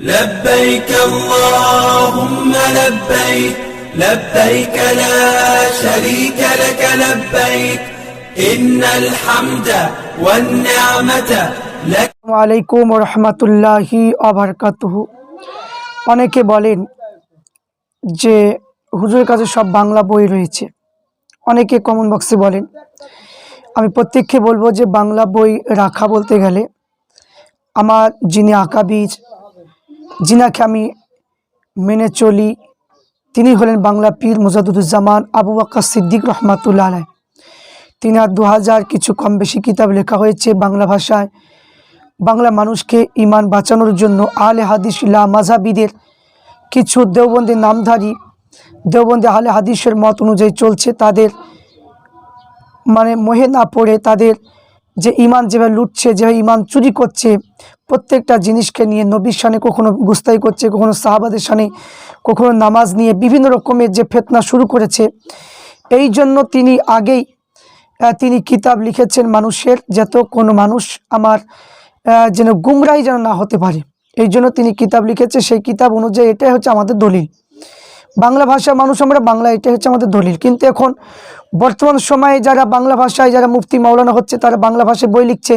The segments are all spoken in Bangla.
لبيك اللهم لبيك لبيك لا شريك لك لبيك إن الحمد والنعمة لك আলাইকুম রহমতুল্লাহি আবরকাতুহু অনেকে বলেন যে হুজুরের কাছে সব বাংলা বই রয়েছে অনেকে কমন বক্সে বলেন আমি প্রত্যেককে বলবো যে বাংলা বই রাখা বলতে গেলে আমার যিনি আঁকাবিজ যিনাকে আমি মেনে চলি। তিনি হলেন বাংলা পীর মুজাদুজ্জামান আবু বাক্কা সিদ্দিক রহমাতুল্লাহ আলাই তিনি আর দু হাজার কিছু কম বেশি কিতাব লেখা হয়েছে বাংলা ভাষায়। বাংলা মানুষকে ইমান বাঁচানোর জন্য আলে হাদিস লা মাঝাবিদের কিছু দেওবন্দি নামধারী দেওবন্দি আলে হাদিসের মত অনুযায়ী চলছে তাদের। মানে মোহে না পড়ে তাদের যে ইমান যেভাবে লুটছে, যেভাবে ইমান চুরি করছে প্রত্যেকটা জিনিসকে নিয়ে নবীর সানে কখনো গুস্তাই করছে, কখনো সাহাবাদের সানে কখনো নামাজ নিয়ে বিভিন্ন রকমের যে ফেতনা শুরু করেছে। এই জন্য তিনি আগেই তিনি কিতাব লিখেছেন মানুষের যাতে কোনো মানুষ আমার যেন গুমরাই যেন না হতে পারে। এই জন্য তিনি কিতাব লিখেছে, সেই কিতাব অনুযায়ী এটাই হচ্ছে আমাদের দলিল। বাংলা ভাষার মানুষ আমরা বাংলা, এটাই হচ্ছে আমাদের দলিল। কিন্তু এখন বর্তমান সময়ে যারা বাংলা ভাষায় যারা মুফতি মাওলানা হচ্ছে, তারা বাংলা ভাষায় বই লিখছে,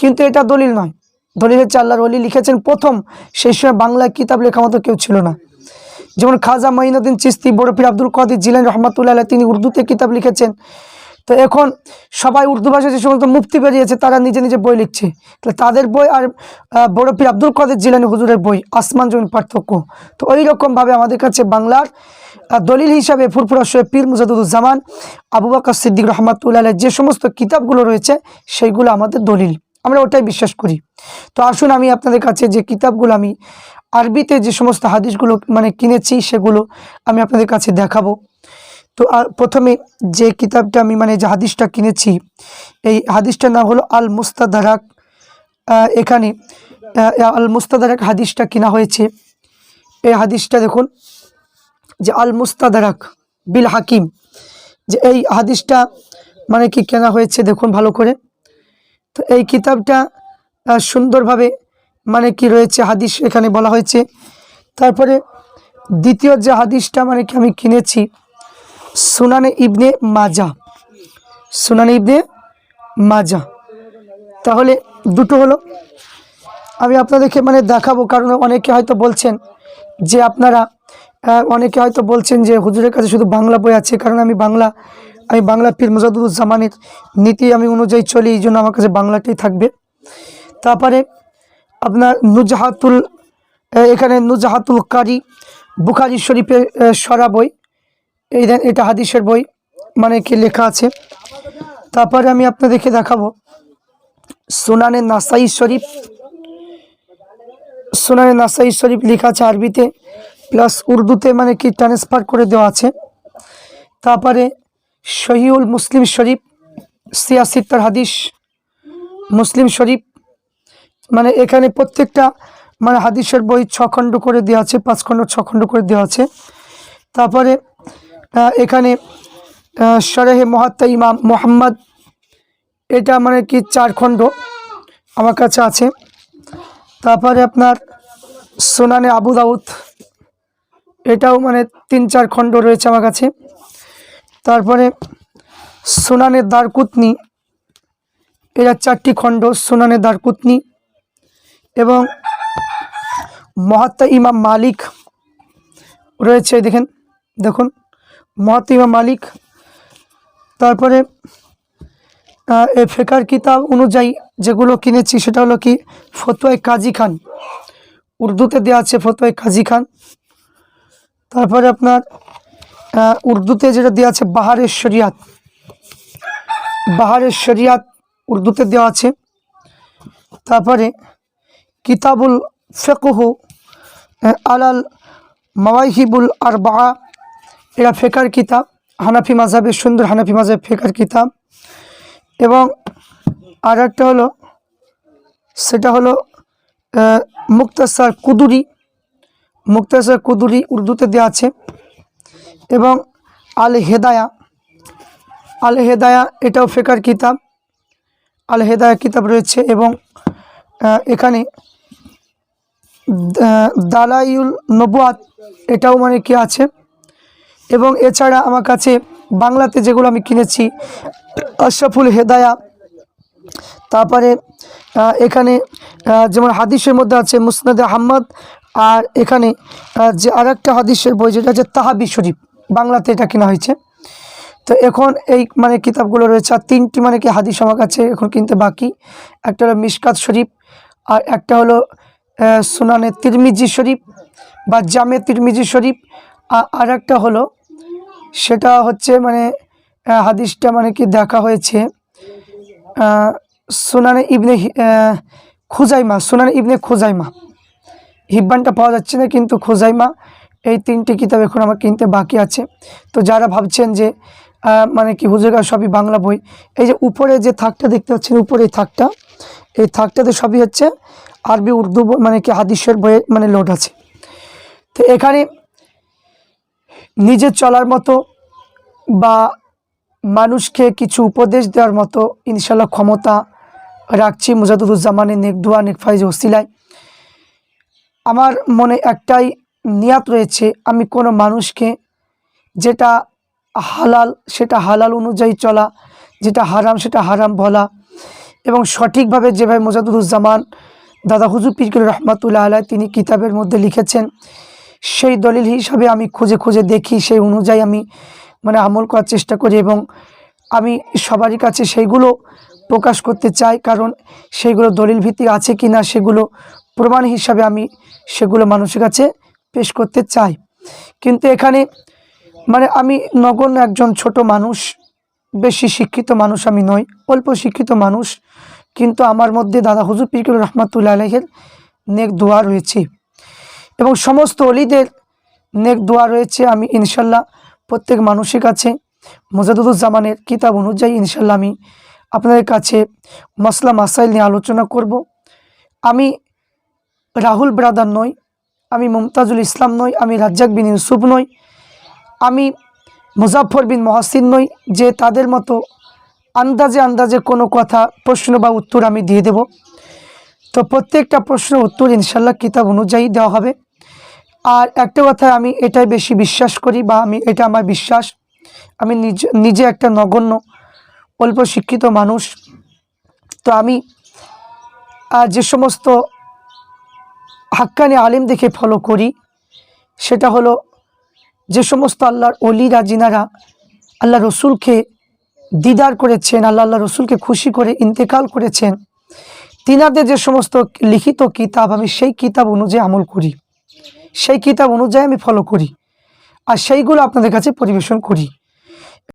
কিন্তু এটা দলিল নয়। দলিল হচ্ছে আল্লাহর অলি লিখেছেন প্রথম সেই সময় বাংলা কিতাব লেখা মতো কেউ ছিল না। যেমন খাজা মঈনুদ্দিন চিস্তি বরফির আব্দুল কাদির জিলান রহমতুল্লাহ তিনি উর্দুতে কিতাব লিখেছেন। তো এখন সবাই উর্দু ভাষায় যে সমস্ত মুক্তি বেরিয়েছে তারা নিজে নিজে বই লিখছে। তাহলে তাদের বই আর আহ, বরফির আব্দুল কাদের জিলানি হুজুরের বই আসমান জমিন পার্থক্য। তো ওই রকমভাবে আমাদের কাছে বাংলার দলিল হিসাবে ফুরফুরা শোয়ে পীর মুজাদুজ্জামান আবু বাকর সিদ্দিক রহমাতুল্লাহ যে সমস্ত কিতাবগুলো রয়েছে সেইগুলো আমাদের দলিল। আমরা ওটাই বিশ্বাস করি। তো আসুন আমি আপনাদের কাছে যে কিতাবগুলো আমি আরবিতে যে সমস্ত হাদিসগুলো মানে কিনেছি, সেগুলো আমি আপনাদের কাছে দেখাবো। তো প্রথমে যে কিতাবটা আমি মানে যে হাদিসটা কিনেছি, এই হাদিসটার নাম হলো আল মুস্তাদারাক এখানে আল মুস্তাদারাক হাদিসটা কিনা হয়েছে। এই হাদিসটা দেখুন, যে আল মুস্তাদারাক বিল হাকিম। যে এই হাদিসটা মানে কি কেনা হয়েছে, দেখুন ভালো করে। তো এই কিতাবটা সুন্দরভাবে মানে কি রয়েছে হাদিস এখানে বলা হয়েছে। তারপরে দ্বিতীয় যে হাদিসটা মানে কি আমি কিনেছি, সুনানে ইবনে মাজা। সুনানে ইবনে মাজা। তাহলে দুটো হলো। আমি আপনাদেরকে মানে দেখাবো, কারণ অনেকে হয়তো বলছেন যে আপনারা অনেকে হয়তো বলছেন যে হুজুরের কাছে শুধু বাংলা বই আছে, কারণ আমি বাংলা আমি বাংলা পীর মুজাদুজ্জামানের নীতি আমি অনুযায়ী চলি, এই জন্য আমার কাছে বাংলাটাই থাকবে। তারপরে আপনার নুজাহাতুল এখানে নুজাহাতুল কারি, বুখারি শরীফের সরা বই, এই এটা হাদিসের বই মানে কি লেখা আছে। তারপরে আমি আপনাদেরকে দেখাবো সুনানে নাসাই শরীফ। সুনানে নাসাই শরীফ লেখা আছে আরবিতে, প্লাস উর্দুতে মানে কি ট্রান্সফার করে দেওয়া আছে। তারপরে শহীউল মুসলিম শরীফ সিয়াসিত্তার হাদিস, মুসলিম শরীফ মানে এখানে প্রত্যেকটা মানে হাদিসের বই ছ খণ্ড করে দেওয়া আছে, পাঁচ খণ্ড, ছ খণ্ড করে দেওয়া আছে। তারপরে এখানে শরেহে মহাত্মা ইমাম মোহাম্মদ, এটা মানে কি চার খণ্ড আমার কাছে আছে। তারপরে আপনার সোনানে আবু দাউদ, এটাও মানে তিন চার খণ্ড রয়েছে আমার কাছে। তারপরে সোনানে দ্বারকুতনি এরা চারটি খণ্ড, সোনানে দ্বারকুতনি এবং মহাত্মা ইমাম মালিক রয়েছে, দেখেন, দেখুন, মহাত্মা ইমাম মালিক। তারপরে এই ফেকার কিতাব অনুযায়ী যেগুলো কিনেছি, সেটা হলো কি ফতোয়াই কাজী খান। উর্দুতে দেওয়া আছে ফতোয়াই কাজী খান। তারপরে আপনার উর্দুতে যেটা দেওয়া আছে বাহারের শরিয়াত। বাহারের শরিয়াত উর্দুতে দেওয়া আছে। তারপরে কিতাবুল ফেকহ আলাল মাওয়াইহিবুল আরবা এরা ফেকার কিতাব। হানাফি মাজাবের সুন্দর হানাফি মাজাব ফেকার কিতাব। এবং আর একটা হলো, সেটা হলো মুক্তাসার কুদুরি। মুক্তাসার কুদুরি উর্দুতে দেওয়া আছে। এবং আল হেদায়া আল হেদায়া এটাও ফেকার কিতাব। আল হেদায়া কিতাব রয়েছে এবং এখানে দালাইউল নবাত এটাও মানে কি আছে? এবং এছাড়া আমার কাছে বাংলাতে যেগুলো আমি কিনেছি, আশরাফুল হেদায়া, তারপরে এখানে যেমন হাদিসের মধ্যে আছে মুসনাদে আহমদ আর এখানে যে আরেকটা হাদিসের বই যেটা হচ্ছে তাহাবি শরীফ। বাংলাতে এটা কেনা হয়েছে। তো এখন এই মানে কিতাবগুলো রয়েছে, আর তিনটি মানে কি হাদিস আমার কাছে এখন কিনতে বাকি। একটা হলো মিশকাত শরীফ, আর একটা হলো সুনানে তিরমিজি শরীফ বা জামে তিরমিজি শরীফ। আর একটা হলো, সেটা হচ্ছে মানে হাদিসটা মানে কি দেখা হয়েছে সুনানে ইবনে খুজাইমা, সুনানে ইবনে খুজাইমা। হিব্বানটা পাওয়া যাচ্ছে না, কিন্তু খোজাইমা এই তিনটি কিতাব এখন আমার কিনতে বাকি আছে। তো যারা ভাবছেন যে মানে কি হুজুরগা সবই বাংলা বই এই যে উপরে যে থাকটা দেখতে পাচ্ছেন উপরে এই থাকটা এই থাকটাতে সবই হচ্ছে আরবি উর্দু বই, মানে কি হাদিসের বইয়ে মানে লোড আছে। তো এখানে নিজের চলার মতো বা মানুষকে কিছু উপদেশ দেওয়ার মতো ইনশাল্লাহ ক্ষমতা রাখছি মুজাদুজ্জামানের নেক দোয়া নেক ফাইজ ওসিলায়। আমার মনে একটাই নিয়াত রয়েছে, আমি কোনো মানুষকে যেটা হালাল সেটা হালাল অনুযায়ী চলা, যেটা হারাম সেটা হারাম বলা এবং সঠিকভাবে যেভাবে মোজাদুরুজ্জামান দাদা হুজুর পিরকুল রহমতুল্লাহ আলাই তিনি কিতাবের মধ্যে লিখেছেন, সেই দলিল হিসাবে আমি খুঁজে খুঁজে দেখি, সেই অনুযায়ী আমি মানে আমল করার চেষ্টা করি এবং আমি সবারই কাছে সেইগুলো প্রকাশ করতে চাই, কারণ সেইগুলো দলিল ভিত্তিক আছে কি না সেগুলো প্রমাণ হিসাবে আমি সেগুলো মানুষের কাছে পেশ করতে চাই। কিন্তু এখানে মানে আমি নগণ্য একজন ছোট মানুষ, বেশি শিক্ষিত মানুষ আমি নই, অল্প শিক্ষিত মানুষ, কিন্তু আমার মধ্যে দাদা হুজুর পিরকুল রহমাতুল্লাহ আলহের নেক দোয়া রয়েছে। এবং সমস্ত অলিদের নেক দোয়া রয়েছে আমি ইনশাল্লাহ প্রত্যেক মানুষের কাছে। মোজাদুজ্জামানের কিতাব অনুযায়ী ইনশাল্লাহ আমি আপনাদের কাছে মশলা মাসাইল নিয়ে আলোচনা করব। আমি রাহুল ব্রাদার নই আমি মুমতাজুল ইসলাম নই, আমি রাজ্জাক বিন ইউসুফ নই, আমি মুজাফর বিন মহাসিন নই, যে তাদের মতো আন্দাজে আন্দাজে কোনো কথা, প্রশ্ন বা উত্তর আমি দিয়ে দেব। তো প্রত্যেকটা প্রশ্ন, উত্তর ইনশাল্লাহ কিতাব অনুযায়ী দেওয়া হবে। আর একটা কথা আমি এটাই বেশি বিশ্বাস করি বা আমি এটা আমার বিশ্বাস, আমি নিজ, নিজে একটা নগণ্য, অল্প শিক্ষিত মানুষ। তো আমি যে সমস্ত হাক্কানি আলিম দেখে ফলো করি। সেটা হলো যে সমস্ত আল্লাহর অলিরা জিনারা আল্লাহ রসুলকে দিদার করেছেন, আল্লাহ আল্লাহ রসুলকে খুশি করে ইন্তেকাল করেছেন, তিনাদের যে সমস্ত লিখিত কিতাব, আমি সেই কিতাব অনুযায়ী আমল করি। সেই কিতাব অনুযায়ী আমি ফলো করি। আর সেইগুলো আপনাদের কাছে পরিবেশন করি।